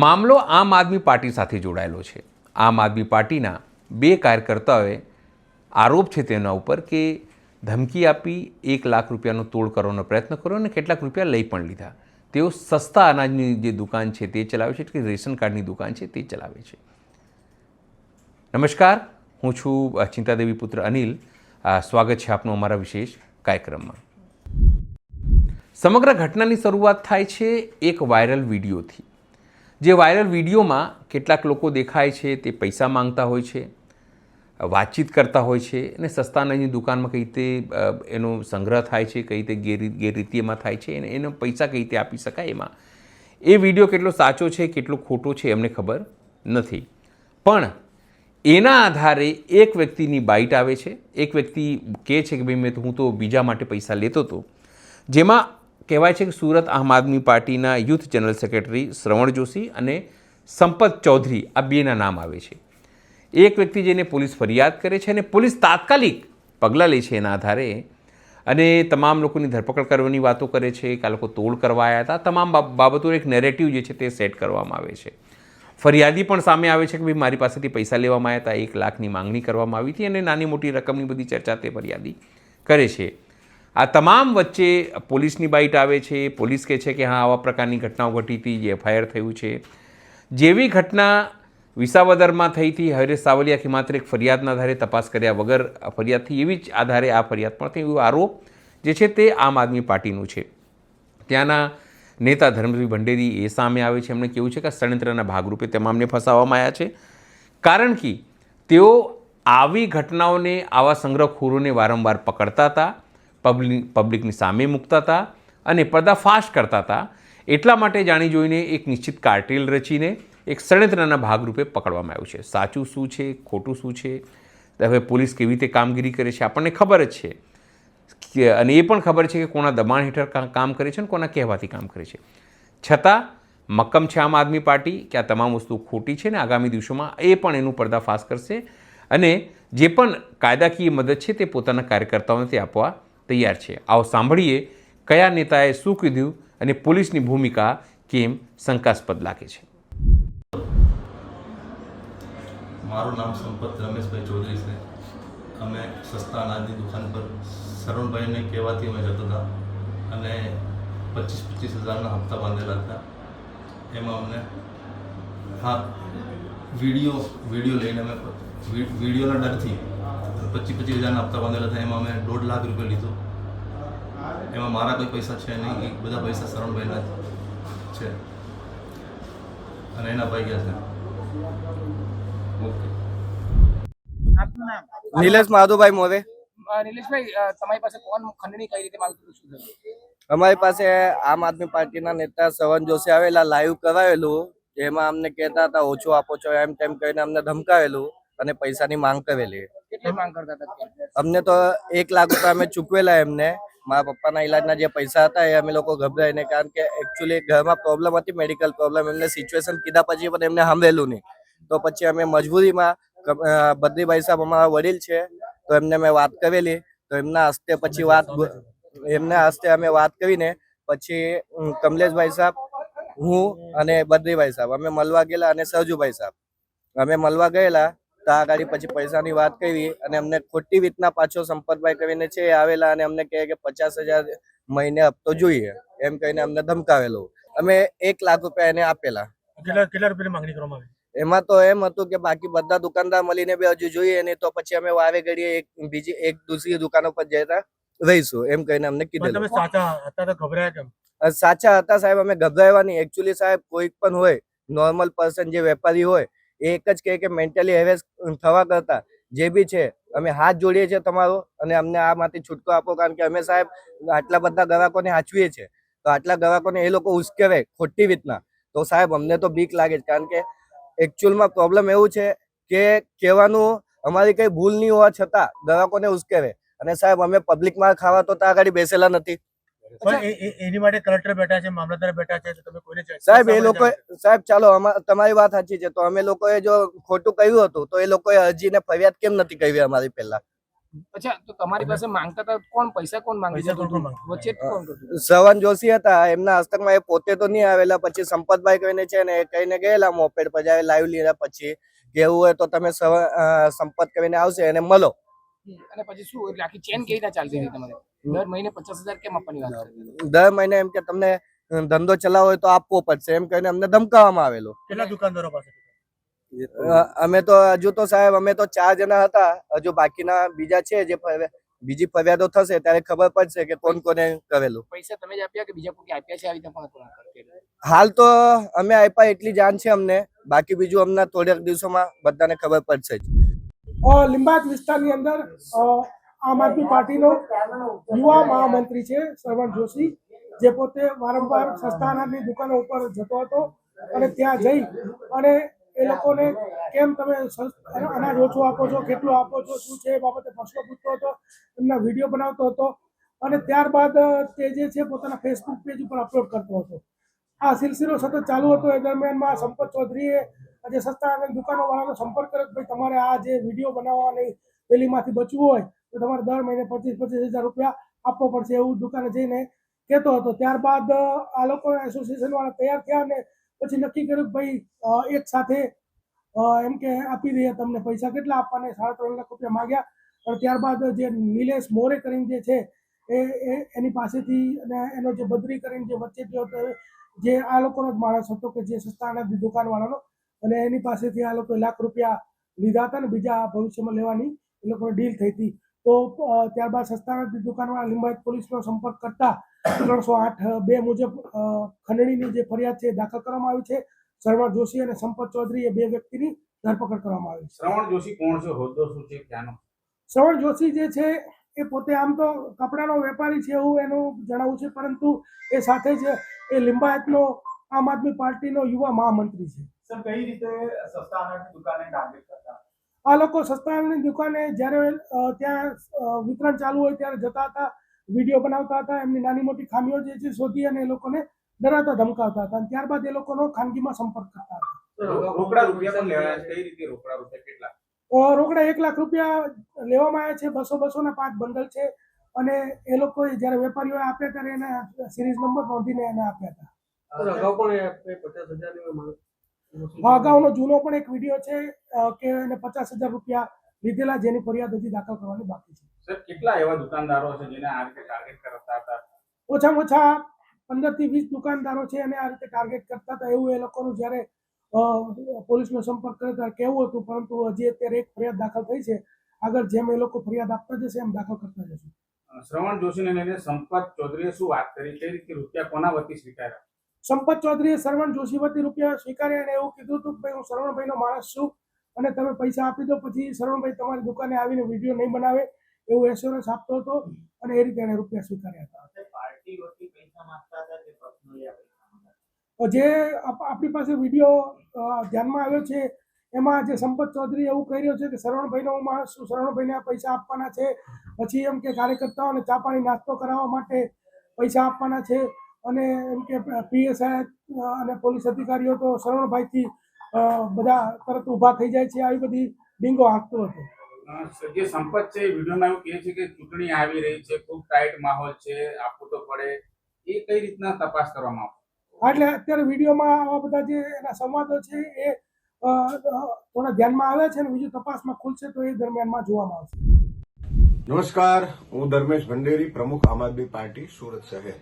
મામલો આમ આદમી પાર્ટી સાથે જોડાયેલો છે. આમ આદમી પાર્ટીના બે કાર્યકર્તાઓએ આરોપ છે તેના ઉપર કે ધમકી આપી એક લાખ રૂપિયાનો તોડ કરવાનો પ્રયત્ન કર્યો અને કેટલાક રૂપિયા લઈ પણ લીધા. તેઓ સસ્તા અનાજની જે દુકાન છે તે ચલાવે છે, કે રેશન કાર્ડની દુકાન છે તે ચલાવે છે. નમસ્કાર, હું છું ચિંતાદેવી પુત્ર અનિલ. સ્વાગત છે આપનું અમારા વિશેષ કાર્યક્રમમાં. સમગ્ર ઘટનાની શરૂઆત થાય છે એક વાયરલ વિડીયોથી. જે વાયરલ વિડીયોમાં કેટલાક લોકો દેખાય છે, તે પૈસા માંગતા હોય છે, વાતચીત કરતા હોય છે અને સસ્તા અનાજની દુકાનમાં કઈ રીતે એનો સંગ્રહ થાય છે, કઈ રીતે ગેર ગેરરીતિ એમાં થાય છે અને એનો પૈસા કઈ રીતે આપી શકાય એમાં. એ વીડિયો કેટલો સાચો છે, કેટલો ખોટો છે, એમને ખબર નથી. પણ એના આધારે એક વ્યક્તિની બાઇટ આવે છે, એક વ્યક્તિ કહે છે કે ભાઈ મેં હું તો બીજા માટે પૈસા લેતો હતો જેમાં કહેવાય છે કે સુરત આમ આદમી પાર્ટીના youth general secretary Shravan Joshi અને સંપત ચૌધરી આ બેના નામ આવે છે. એક વ્યક્તિ જઈને પોલીસ ફરિયાદ કરે છે અને પોલીસ તાત્કાલિક પગલાં લે છે એના આધારે અને તમામ લોકોની ધરપકડ કરવાની વાતો કરે છે, કે આ લોકો તોડ કરવા આવ્યા હતા, તમામ બાબ- બાબતો એક નેરેટિવ જે છે તે સેટ કરવામાં આવે છે. ફરિયાદી પણ સામે આવે છે કે ભાઈ મારી પાસેથી પૈસા લેવામાં આવ્યા હતા, એક લાખની માંગણી કરવામાં આવી હતી અને નાની મોટી રકમની બધી ચર્ચા તે ફરિયાદી કરે છે. આ તમામ વચ્ચે પોલીસની બાઇટ આવે છે, પોલીસ કહે છે કે હા, આવા પ્રકારની ઘટનાઓ ઘટી હતી, જે એફઆઈઆર થયું છે. જેવી ઘટના વિસાવદરમાં થઈ હતી, હરેશ સાવલિયા કે માત્ર એક ફરિયાદના આધારે તપાસ કર્યા વગર ફરિયાદથી એવી જ આધારે આ ફરિયાદ પણ થઈ, એવો આરોપ જે છે તે આમ આદમી પાર્ટીનું છે. ત્યાંના નેતા ધર્મસિંહ ભંડેરી એ સામે આવે છે, એમણે કેવું છે કે ષડયંત્રના ભાગરૂપે તમામને ફસાવવામાં આવ્યા છે. કારણ કે તેઓ આવી ઘટનાઓને આવા સંગ્રહખોરોને વારંવાર પકડતા હતા પબ્લિક પબ્લિકની સામે મૂકતા હતા અને પર્દાફાશ કરતા હતા. એટલા માટે જાણી જોઈને એક નિશ્ચિત કાર્ટેલ રચીને એક ષડયંત્રના ભાગરૂપે પકડવામાં આવ્યું છે. સાચું શું છે? ખોટું શું છે? હવે પોલીસ કેવી રીતે કામગીરી કરે છે? આપણને ખબર જ છે. અને એ પણ ખબર છે કે કોના દબાણ હેઠળ કામ કરે છે અને કોના કહેવાથી કામ કરે છે. છતાં, મક્કમ છે આમ આદમી પાર્ટી કે આ તમામ વસ્તુ ખોટી છે ને આગામી દિવસોમાં એ પણ એનું પર્દાફાશ કરશે અને જે પણ કાયદાકીય મદદ છે તે પોતાના કાર્યકર્તાઓને તે આપવા તૈયાર છે. આવો સાંભળીએ કયા નેતાએ શું કીધું અને પોલીસની ભૂમિકા કેમ શંકાસ્પદ લાગે છે. મારું નામ સંપત રમેશભાઈ ચૌધરી છે. અમે સસ્તા અનાજની દુકાન પર શરણભાઈને કહેવાથી અમે જતા હતા અને પચીસ પચીસ હજારના હપ્તા બાંધેલા હતા. એમાં અમને હા, વીડિયો વીડિયો લઈને અમે વિડીયોના ડરથી પચીસ પચીસ હજારના હપ્તા બાંધેલા હતા એમાં અમે દોઢ લાખ રૂપિયા લીધો. એમાં મારા કોઈ પૈસા છે નહીં. એ બધા પૈસા શરણભાઈના છે. અને એના ભાઈ ગયા છે. ઓકે. નિલેશ માધુભાઈ મોરે. નિલેશભાઈ તમારી પાસે કોણ ખંડણી કઈ રીતે માંગતું શું અમારી પાસે આમ આદમી પાર્ટીના નેતા સવન જોશી આવેલા લાઈવ કરાવેલું એમાં અમને કહેતા હતા ઓછું આપો છો. એમ તેમ કહીને અમને ધમકાવેલું. અને પૈસાની માંગ કરેલી. કેટલી માંગ કરતા હતા અમને તો એક લાખ રૂપિયા અમે ચૂકવેલા એમને. મારા પપ્પાના ઈલાજના જે પૈસા હતા એ અમે લોકો ગભરાઈને કારણ કે એકચ્યુઅલી ઘરમાં પ્રોબ્લેમ હતી મેડિકલ પ્રોબ્લેમ એમને સિચ્યુએશન કીધા પછી પણ એમને સાંભળેલું નહીં. તો પછી અમે મજબૂરીમાં બદ્રીભાઈ સાહેબ અમારા વડીલ છે તો એમને મેં વાત કરેલી. તો એમના હસ્તે પછી વાત એમના હસ્તે અમે વાત કરીને પછી કમલેશભાઈ સાહેબ હું અને બદ્રીભાઈ સાહેબ અમે મળવા ગયેલા અને સરજુભાઈ સાહેબ. અમે મળવા ગયેલા તો આ ગાડી પછી પૈસાની વાત કરી અને અમને ખોટી રીતના પાછો સંપર્કભાઈ કરીને છે આવેલા અને અમને કહે કે પચાસ હજાર મહિને હપ્તો જોઈએ એમ કહીને અમને ધમકાવેલો. અમે એક લાખ રૂપિયા એને આપેલા. કેટલા રૂપિયાની માંગણી કરવામાં આવી? એમાં તો એમ હતું કે બાકી બધા દુકાનદાર મળીને બી હજુ જોઈએ ને તો પછી અમે વાવે ઘડીએ એક બીજી એક દૂસરી દુકાનો પર જતા રહીશું એમ કહીને અમને કીધું તમે સાચા હતા તો ગભરાયા કેમ? સાચા હતા સાહેબ અમે ગભરાયા નહીં. એકચ્યુઅલી સાહેબ કોઈક પણ હોય નોર્મલ પર્સન જે વેપારી હોય એ એક જ કહે કે મેન્ટલી હેરેસ થવા કરતા જે બી છે, અમે હાથ જોડીએ છીએ તમારો અને અમને આમાંથી છૂટકો આપો, કારણ કે અમે સાહેબ આટલા બધા ગ્રાહકોને હાચવીએ છીએ. તો આટલા ગ્રાહકોને એ લોકો ઉશ્કેરે ખોટી રીતના. તો સાહેબ, અમને તો બીક લાગે છે, કારણ કે એકચ્યુઅલમાં પ્રોબ્લેમ એવું છે કે કહેવાનું અમારી કઈ ભૂલ નહીં હોવા છતાં ગ્રાહકોને ઉશ્કેરે અને સાહેબ, અમે પબ્લિકમાં ખાવા તો ત્યાં આગળ બેસેલા નથી. એની માટે કલેક્ટર બેઠા છે મામલતદાર બેઠા છે તમે કોઈને સાહેબ એ લોકો સાહેબ ચાલો તમારી વાત સાચી છે. તો અમે લોકોએ જો ખોટું કહ્યું હતું તો એ લોકોએ અરજીને ફરિયાદ કેમ નથી કરી અમારી પહેલા? અચ્છા તો તમારી પાસે માંગતા હતા કોણ? પૈસા કોણ માંગી જતું? વચ્ચે કોણ કરતું જોશી હતા એમના હસ્તકમાં એ પોતે તો નહીં આવેલા પછી સંપતભાઈ કહીને છે ને એ કહીને ગયેલા મોપેડ પર લાવી લાઈવ લીધા પછી કેવું હોય તો તમે સંપત કરીને આવશે એને મળો. અને પછી શું એટલે આખી ચેન કેવી રીતે ચાલતી હતી તમારે? દર મહિને પચાસ હજાર કેમ આપવાની વાત દર મહિને એમ કે તમને ધંધો ચલાવો હોય તો આપવો પડશે. એમ કહીને અમને ધમકાવવામાં આવેલો. કેટલા દુકાનદારો પાસે? અમે તો હજુ તો સાહેબ અમે તો ચાર જણા હતા. હજુ બાકીના બીજા છે જે બીજી ફરિયાદો થશે ત્યારે ખબર પડશે કે કોણ કોને કરેલું. પૈસા તમે જ આપ્યા કે બીજા કોઈ આપ્યા છે આવી રીતે? હાલ તો અમે આપ્યા એટલી જાણ છે અમને. બાકી બીજું અમને થોડાક દિવસોમાં બધાને ખબર પડશે જ. લીંબાયત વિસ્તારની અંદર આમ આદમી પાર્ટીનો યુવા મહામંત્રી છે, શ્રવણ જોશી, જે પોતે વારંવાર સસ્તા અનાજની દુકાનો ઉપર જતો હતો અને ત્યાં જઈ અને એ લોકોને કેમ તમે અનાજ ઓછું આપો છો, કેટલું આપો છો, શું છે એ બાબતે પ્રશ્નો પૂછતો હતો, એમના વીડિયો બનાવતો હતો અને ત્યારબાદ તે જે છે પોતાના ફેસબુક પેજ ઉપર અપલોડ કરતો હતો. આ સિલસિલો સતત ચાલુ હતો. એ દરમિયાનમાં સંપત ચૌધરીએ આજે સસ્તા અને દુકાનો વાળાનો સંપર્ક કરે ભાઈ તમારે આ જે વીડિયો બનાવવાની પેલીમાંથી બચવું હોય તો તમારે દર મહિને પચીસ પચીસ હજાર રૂપિયા આપવો પડશે એવું દુકાને જઈને કહેતો હતો. ત્યારબાદ આ લોકો એસોસિએશન વાળા તૈયાર થયા અને પછી નક્કી કર્યું ભાઈ એક સાથે એમ કે આપી દઈએ તમને પૈસા કેટલા આપવાને સાડા ત્રણ લાખ રૂપિયા માંગ્યા. અને ત્યારબાદ જે નિલેશ મોરે કરીને જે છે એ એની પાસેથી અને એનો જે બદરી કરીને જે વચ્ચે જે આ લોકોનો જ માણસ હતો કે જે સસ્તાના દુકાનવાળાનો અને એની પાસેથી આ લોકોએ લાખ રૂપિયા લીધા હતા ને બીજા ભવિષ્યમાં લેવાની એ લોકોની ડીલ થઈ હતી. તો ત્યારબાદ સસ્તાના દુકાનવાળા લિંબાયત પોલીસનો સંપર્ક કરતા ત્રણસો આઠ બે મુજબ ખંડણીની જે ફરિયાદ છે દાખલ કરવામાં આવી છે. શર્મા જોશી અને સંપત ચૌધરી એ બે વ્યક્તિની ધરપકડ કરવામાં આવી છે. શ્રવણ જોશી કોણ છે? હોદ્દો શું છે? ક્યાંનો? શ્રવણ જોશી જે છે એ પોતે આમ તો કપડાનો વેપારી છે એવું એનું જણાવવું છે પરંતુ એ સાથે જ એ લિંબાયતનો આમ આદમી પાર્ટીનો યુવા મહામંત્રી છે. સર કઈ રીતે સસ્તા અનાજની દુકાને ટાર્ગેટ કરતા? આ લોકો સસ્તાની દુકાને જ્યારે ત્યાં વિતરણ ચાલુ હોય ત્યારે જતા હતા વીડિયો બનાવતા હતા એમની નાની મોટી ખામીઓ જે છે શોધી અને એ લોકોને ડરાતા ધમકાવતા હતા. અને ત્યારબાદ એ લોકોનો ખાનગીમાં સંપર્ક કરતા હતા. રોકડા રૂપિયા પણ લેવાયા છે. કઈ રીતે રોકડા રૂપિયા કેટલા? રોકડા એક લાખ રૂપિયા લેવામાં આવ્યા છે. બસો બસો ના પાંચ બંડલ છે. અને એ લોકો જ્યારે વેપારીઓએ આપ્યા ત્યારે એને સિરીઝ નંબર નોંધીને એને આપ્યા હતા. અગાઉ પણ પચાસ હજારની અગાઉનો જૂનો પણ એક વીડિયો છે કે એને પચાસ હજાર રૂપિયા લીધેલા જેની ફરિયાદ હજી દાખલ કરવાની બાકી છે. સર કેટલા એવા દુકાનદારો છે જેને આ રીતે ટાર્ગેટ કરતા હતા? ઓછામાં ઓછા પંદરથી વીસ દુકાનદારો છે અને આ રીતે ટાર્ગેટ કરતા હતા. એવું એ લોકોનું જ્યારે પોલીસનો સંપર્ક કર્યો ત્યારે કહેવું હતું પરંતુ હજી અત્યારે એક ફરિયાદ દાખલ થઈ છે. આગળ જેમ એ લોકો ફરિયાદ આપતા જશે એમ દાખલ કરતા જશે. શ્રવણ જોશીને લઈને સંપત ચૌધરીએ શું વાત કરી? કઈ રીતે રૂપિયા કોના વતી સ્વીકાર્યા? સંપત ચૌધરીએ સરવણ જોશી વતી રૂપિયા સ્વીકાર્યા અને એવું કીધું હતું કે ભાઈ હું સરવણભાઈનો માણસ છું અને તમે પૈસા આપી દો પછી સરવણભાઈ તમારી દુકાને આવીને વીડિયો નહીં બનાવે એવું એશ્યોરન્સ આપતો હતો અને એ રીતે એને રૂપિયા સ્વીકાર્યા હતા. જે આપણી પાસે વીડિયો ધ્યાનમાં આવ્યો છે એમાં જે સંપત ચૌધરી એવું કહી રહ્યો છે કે સરવણભાઈનો હું માણસ છું સરવણભાઈને આ પૈસા આપવાના છે પછી એમ કે કાર્યકર્તાઓને ચા પાણી નાસ્તો કરાવવા માટે પૈસા આપવાના છે અને એમ કે પીએસઆઈ અને પોલીસ અધિકારીઓ તો શરવણભાઈથી બધા તરત ઊભા થઈ જાય છે. આવી બધી ડીંગો હાંકતો હતો. જે સંપત છે એ વિડીયોમાં એવું કહે છે કે ચૂંટણી આવી રહી છે ખૂબ ટાઈટ માહોલ છે આપવું તો પડે. એ કઈ રીતના તપાસ કરવામાં આવે એટલે અત્યારે વિડીયોમાં આવા બધા જે એના સંવાદો છે એ થોડા ધ્યાનમાં આવે છે અને બીજું તપાસમાં ખુલશે તો એ દરમિયાનમાં જોવામાં આવશે. નમસ્કાર હું ધર્મેશ ભંડેરી પ્રમુખ આમ આદમી પાર્ટી સુરત શહેર.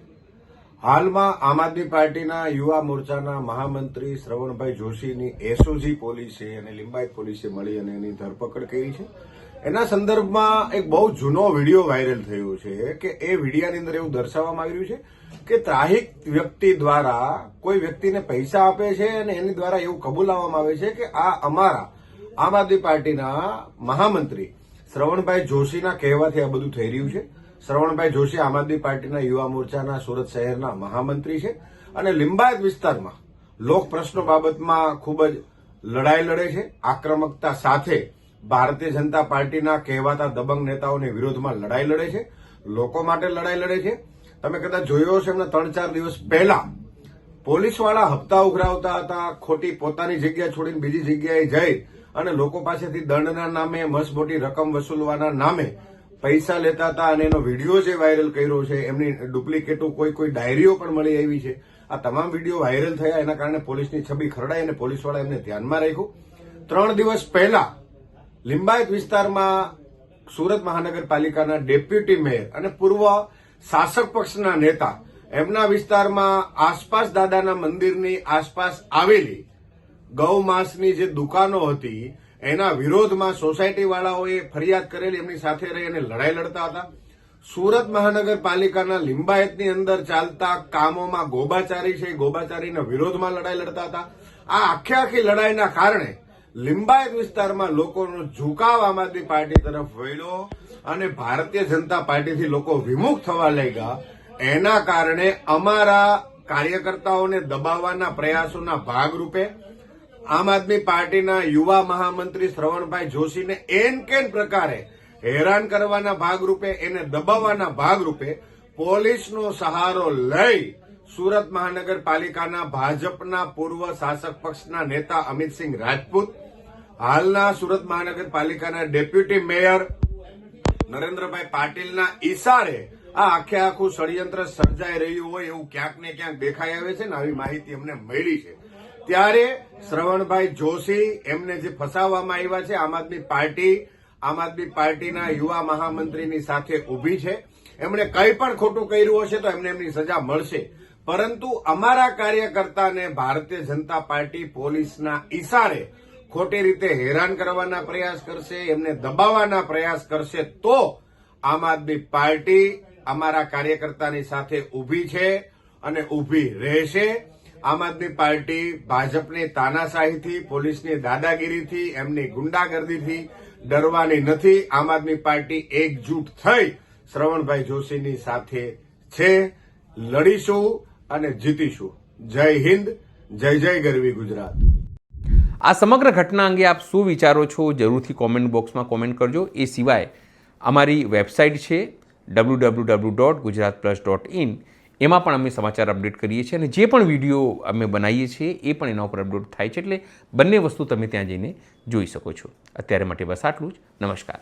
હાલમાં આમ આદમી પાર્ટીના યુવા મોરચાના મહામંત્રી શ્રવણભાઈ જોશીની એસઓજી પોલીસે અને લિંબાયત પોલીસે મળી અને એની ધરપકડ કરી છે. એના સંદર્ભમાં એક બહુ જૂનો વીડિયો વાયરલ થયો છે કે એ વિડીયાની અંદર એવું દર્શાવવામાં આવ્યું છે કે ત્રાહિક વ્યક્તિ દ્વારા કોઈ વ્યક્તિને પૈસા આપે છે અને એની દ્વારા એવું કબૂલાવવામાં આવે છે કે આ અમારા આમ આદમી પાર્ટીના મહામંત્રી શ્રવણભાઈ જોશીના કહેવાથી આ બધું થઈ રહ્યું છે. શ્રવણભાઈ જોશી આમ આદમી પાર્ટીના યુવા મોરચાના સુરત શહેરના મહામંત્રી છે અને લિંબાયત વિસ્તારમાં લોક પ્રશ્નો બાબતમાં ખૂબ જ લડાઈ લડે છે. આક્રમકતા સાથે ભારતીય જનતા પાર્ટીના કહેવાતા દબંગ નેતાઓની વિરોધમાં લડાઈ લડે છે. લોકો માટે લડાઈ લડે છે. તમે કદાચ જોયો હશે, એમના ત્રણ ચાર દિવસ પહેલા પોલીસવાળા હપ્તા ઉઘરાવતા હતા, ખોટી પોતાની જગ્યા છોડીને બીજી જગ્યાએ જઈ અને લોકો પાસેથી દંડના નામે, મસમોટી રકમ વસૂલવાના નામે પૈસા લેતા હતા અને એનો વીડિયો જે વાયરલ કર્યો છે, એમની ડુપ્લિકેટો કોઈ કોઈ ડાયરીઓ પણ મળી આવી છે. આ તમામ વીડિયો વાયરલ થયા, એના કારણે પોલીસની છબી ખરડાઈ અને પોલીસવાળા એમને ધ્યાનમાં રાખ્યું. ત્રણ દિવસ પહેલા લિંબાયત વિસ્તારમાં સુરત મહાનગરપાલિકાના ડેપ્યુટી મેયર અને પૂર્વ શાસક પક્ષના નેતા એમના વિસ્તારમાં આસપાસ દાદાના મંદિરની આસપાસ આવેલી ગૌ માંસની જે દુકાનો હતી એના વિરોધમાં સોસાયટીવાળાઓએ ફરિયાદ કરેલી, એમની સાથે રહી અને લડાઈ લડતા હતા. સુરત મહાનગરપાલિકાના લિંબાયતની અંદર ચાલતા કામોમાં ગોબાચારી છે. ગોબાચારીના વિરોધમાં લડાઈ લડતા હતા. આ આખે આખી લડાઈના કારણે લિંબાયત વિસ્તારમાં લોકોનો ઝુકાવ આમ આદમી પાર્ટી તરફ વળ્યો અને ભારતીય જનતા પાર્ટીથી લોકો વિમુખ થવા લાગ્યા. એના કારણે અમારા કાર્યકર્તાઓને દબાવવાના પ્રયાસોના ભાગરૂપે આમ આદમી પાર્ટીના યુવા મહામંત્રી શ્રવણભાઈ જોશીને એન કેન પ્રકારે હેરાન કરવાના ભાગરૂપે, એને દબાવવાના ભાગરૂપે પોલીસનો સહારો લઈ સુરત મહાનગરપાલિકાના ભાજપના પૂર્વ શાસક પક્ષના નેતા અમિતસિંહ રાજપૂત, હાલના સુરત મહાનગરપાલિકાના ડેપ્યુટી મેયર નરેન્દ્રભાઈ પાટીલના ઈશારે આ આખે આખું ષડયંત્ર સર્જાઈ રહ્યું હોય એવું ક્યાંક ને ક્યાંક દેખાઈ આવે છે ને આવી માહિતી અમને મળી છે. ત્યારે શ્રવણભાઈ જોશી એમને જે ફસાવવામાં આવ્યા છે, આમ આદમી પાર્ટી, આમ આદમી પાર્ટીના યુવા મહામંત્રીની સાથે ઊભી છે. એમણે કંઈ પણ ખોટું કર્યું હશે તો એમને એમની સજા મળશે. પરંતુ અમારા કાર્યકર્તાને ભારતીય જનતા પાર્ટી પોલીસના ઈશારે ખોટી રીતે હેરાન કરવાના પ્રયાસ કરશે, એમને દબાવવાના પ્રયાસ કરશે, તો આમ આદમી પાર્ટી અમારા કાર્યકર્તાની સાથે ઊભી છે અને ઊભી રહેશે. આમ આદમી પાર્ટી ભાજપની તાનાશાહીથી, પોલીસની દાદાગીરીથી, એમની ગુંડાગર્દીથી ડરવાની નથી. આમ આદમી પાર્ટી એકજૂટ થઈ શ્રવણભાઈ જોશીની સાથે છે. લડીશું અને જીતીશું. જય હિન્દ, જય જય ગરવી ગુજરાત. આ સમગ્ર ઘટના અંગે આપ શું વિચારો છો? જરૂરથી કોમેન્ટ બોક્સમાં કોમેન્ટ કરજો. એ સિવાય અમારી વેબસાઇટ છે W W W dot Gujarat plus dot in એમાં પણ અમે સમાચાર અપડેટ કરીએ છીએ અને જે પણ વીડિયો અમે બનાવીએ છીએ એ પણ એના ઉપર અપલોડ થાય છે એટલે બંને વસ્તુ તમે ત્યાં જઈને જોઈ શકો છો. અત્યારે માટે બસ આટલું જ. નમસ્કાર.